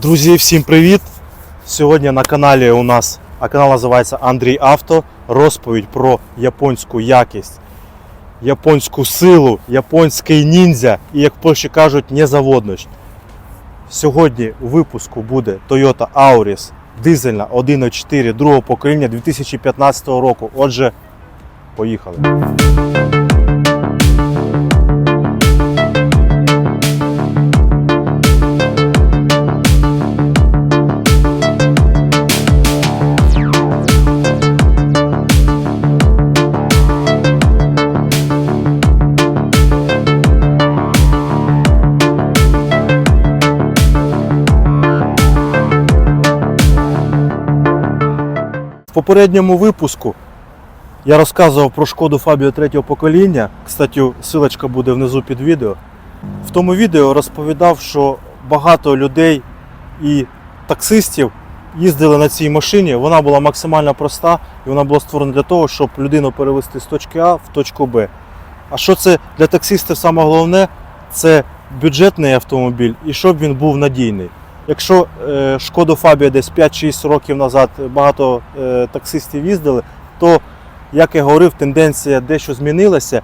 Друзі, всім привіт! Сьогодні на каналі у нас, а канал називається Андрій Авто. Розповідь про японську якість, японську силу, японський ніндзя і, як в Польщі кажуть, незаводність. Сьогодні у випуску буде Toyota Auris дизельна 1.4 другого покоління 2015 року. Отже, поїхали. В попередньому випуску я розказував про шкоду Фабіо третього покоління. Кстати, силочка буде внизу під відео. В тому відео розповідав, що багато людей і таксистів їздили на цій машині. Вона була максимально проста і вона була створена для того, щоб людину перевести з точки А в точку Б. А що це для таксистів саме головне? Це бюджетний автомобіль і щоб він був надійний. Якщо е, Шкоду Фабія десь 5-6 років назад багато е, таксистів їздили, то, як я говорив, тенденція дещо змінилася.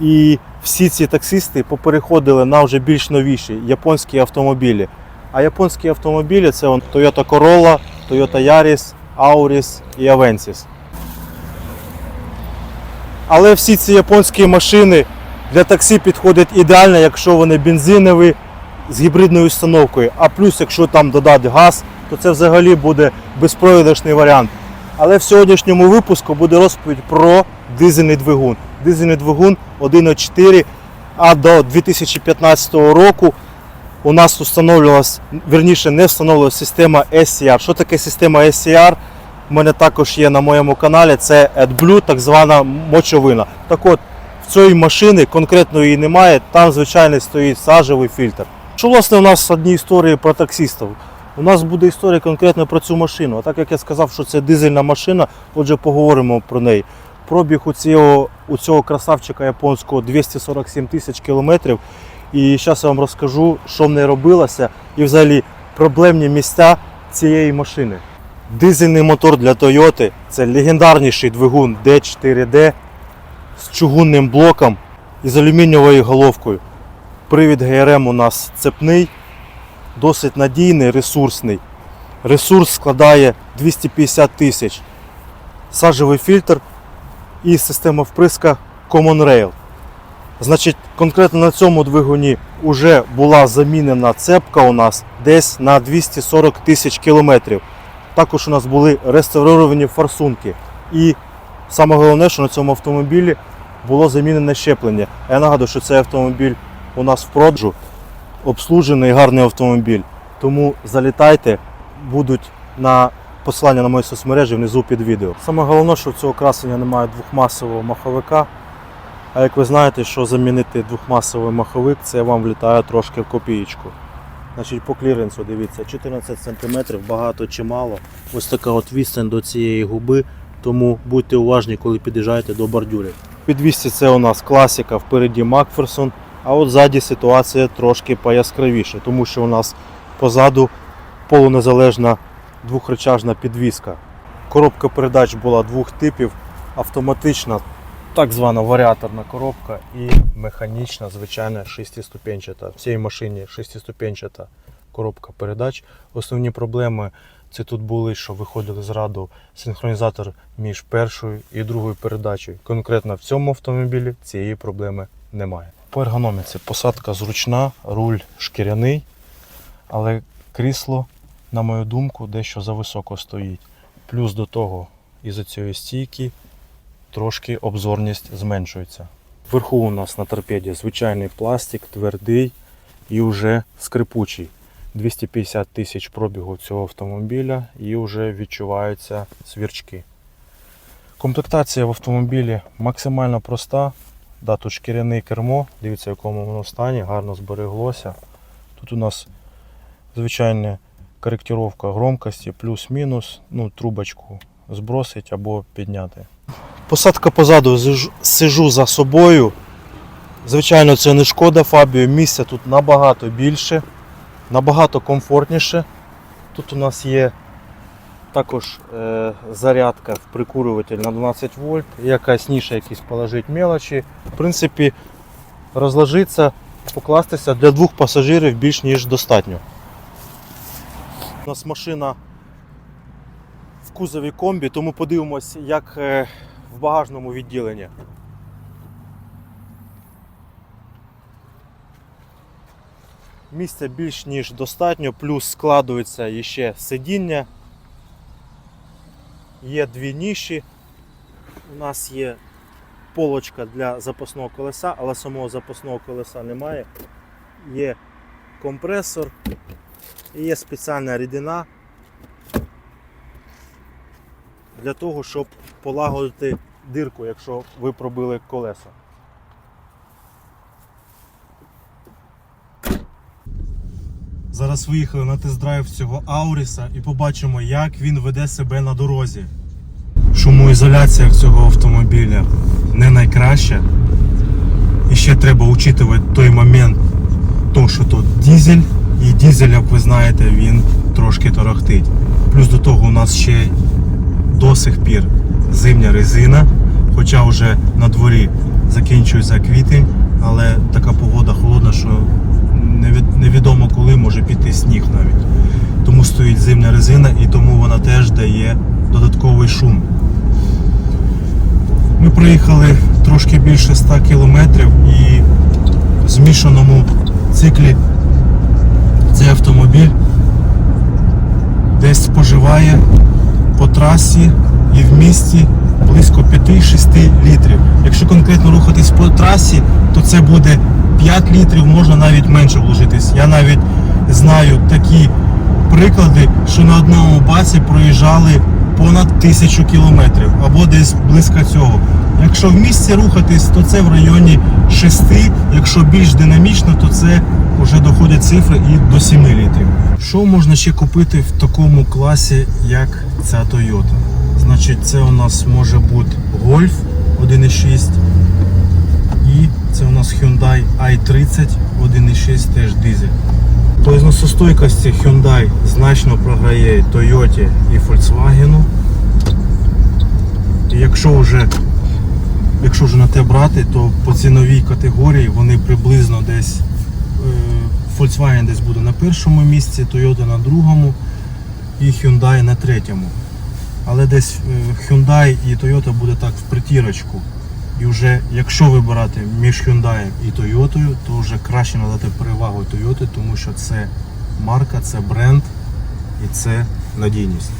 І всі ці таксисти попереходили на вже більш новіші японські автомобілі. А японські автомобілі це Toyota Corolla, Toyota Yaris, Auris і Avensis. Але всі ці японські машини для таксі підходять ідеально, якщо вони бензинові з гібридною установкою. А плюс, якщо там додати газ, то це взагалі буде безпровідочний варіант. Але в сьогоднішньому випуску буде розповідь про дизельний двигун. Дизельний двигун 1.4, а до 2015 року у нас встановлювалась, верніше не встановлювалася система SCR. Що таке система SCR? У мене також є на моєму каналі, це AdBlue, так звана мочовина. Так от, в цієї машини конкретно її немає, там звичайно стоїть сажевий фільтр. Що власне у нас одні історії про таксистів? У нас буде історія конкретно про цю машину. А так як я сказав, що це дизельна машина, отже поговоримо про неї. Пробіг у цього, у цього красавчика японського 247 тисяч кілометрів. І зараз я вам розкажу, що в неї робилося і взагалі проблемні місця цієї машини. Дизельний мотор для Toyota це легендарніший двигун D4D з чугунним блоком і з алюмінієвою головкою. Привід ГРМ у нас цепний, досить надійний, ресурсний. Ресурс складає 250 тисяч. Сажевий фільтр і система вприска Common Rail. Значить, конкретно на цьому двигуні вже була замінена цепка у нас десь на 240 тисяч кілометрів. Також у нас були реставровані форсунки. І саме головне, що на цьому автомобілі було замінене щеплення. Я нагадую, що цей автомобіль у нас в продажу обслужений гарний автомобіль. Тому залітайте, будуть на посилання на мої соцмережі внизу під відео. Саме головне, що в цього красення немає двохмасового маховика. А як ви знаєте, що замінити двохмасовий маховик, це вам влітає трошки в копієчку. Значить, по кліренсу дивіться, 14 см, багато чи мало. Ось така от відстань до цієї губи, тому будьте уважні, коли під'їжджаєте до бордюрів. Підвісці це у нас класика, впереді Макферсон, а от ззаді ситуація трошки пояскравіша, тому що у нас позаду полунезалежна двохречажна підвіска. Коробка передач була двох типів, автоматична, так звана варіаторна коробка і механічна, звичайна шестиступенчата. В цій машині шестиступенчата коробка передач. Основні проблеми це тут були, що виходили з раду синхронізатор між першою і другою передачею. Конкретно в цьому автомобілі цієї проблеми немає. По ергономіці посадка зручна, руль шкіряний, але крісло, на мою думку, дещо зависоко стоїть. Плюс до того, із-за цієї стійки трошки обзорність зменшується. Вверху у нас на торпеді звичайний пластик, твердий і вже скрипучий. 250 тисяч пробігу цього автомобіля і вже відчуваються свірчки. Комплектація в автомобілі максимально проста. Да, тут шкіряне кермо, дивіться, в якому воно стані, гарно збереглося. Тут у нас звичайна коректировка громкості, плюс-мінус, ну, трубочку збросить або підняти. Посадка позаду сижу за собою. Звичайно, це не шкода Фабіо, місця тут набагато більше, набагато комфортніше. Тут у нас є також е, зарядка в прикурюватель на 12 вольт, якась ніша, якісь положити мелочі. В принципі, розложитися, покластися для двох пасажирів більш ніж достатньо. У нас машина в кузові комбі, тому подивимось, як е, в багажному відділенні. Місця більш ніж достатньо, плюс складується ще сидіння. Є дві ніші. У нас є полочка для запасного колеса, але самого запасного колеса немає. Є компресор і є спеціальна рідина для того, щоб полагодити дирку, якщо ви пробили колеса. Зараз виїхали на тест-драйв цього Ауріса і побачимо, як він веде себе на дорозі. Шумоізоляція цього автомобіля не найкраща. І ще треба учитувати той момент, то, що тут дизель, і дизель, як ви знаєте, він трошки торохтить. Плюс до того у нас ще до сих пір зимня резина, хоча вже на дворі закінчується квітень, але така погода холодна, що невідомо коли може піти сніг навіть. Тому стоїть зимня резина і тому вона теж дає додатковий шум. Ми проїхали трошки більше 100 кілометрів і в змішаному циклі цей автомобіль десь споживає по трасі і в місті близько 5-6 літрів. Якщо конкретно рухатись по трасі, то це буде 5 літрів, можна навіть менше вложитись. Я навіть знаю такі приклади, що на одному басі проїжджали понад тисячу кілометрів або десь близько цього. Якщо в місті рухатись, то це в районі 6, якщо більш динамічно, то це вже доходять цифри і до 7 літрів. Що можна ще купити в такому класі, як ця Toyota? Значить, це у нас може бути Golf 1.6 і це у нас Hyundai i30 1.6 теж дизель. По ізносостойкості Hyundai значно програє Toyota і Volkswagen. І якщо вже, якщо вже на те брати, то по ціновій категорії вони приблизно десь е, Volkswagen десь буде на першому місці, Toyota на другому і Hyundai на третьому. Але десь е, Hyundai і Toyota буде так в притірочку. І вже якщо вибирати між Hyundai і Toyota, то вже краще надати перевагу Toyota, тому що це марка, це бренд і це надійність.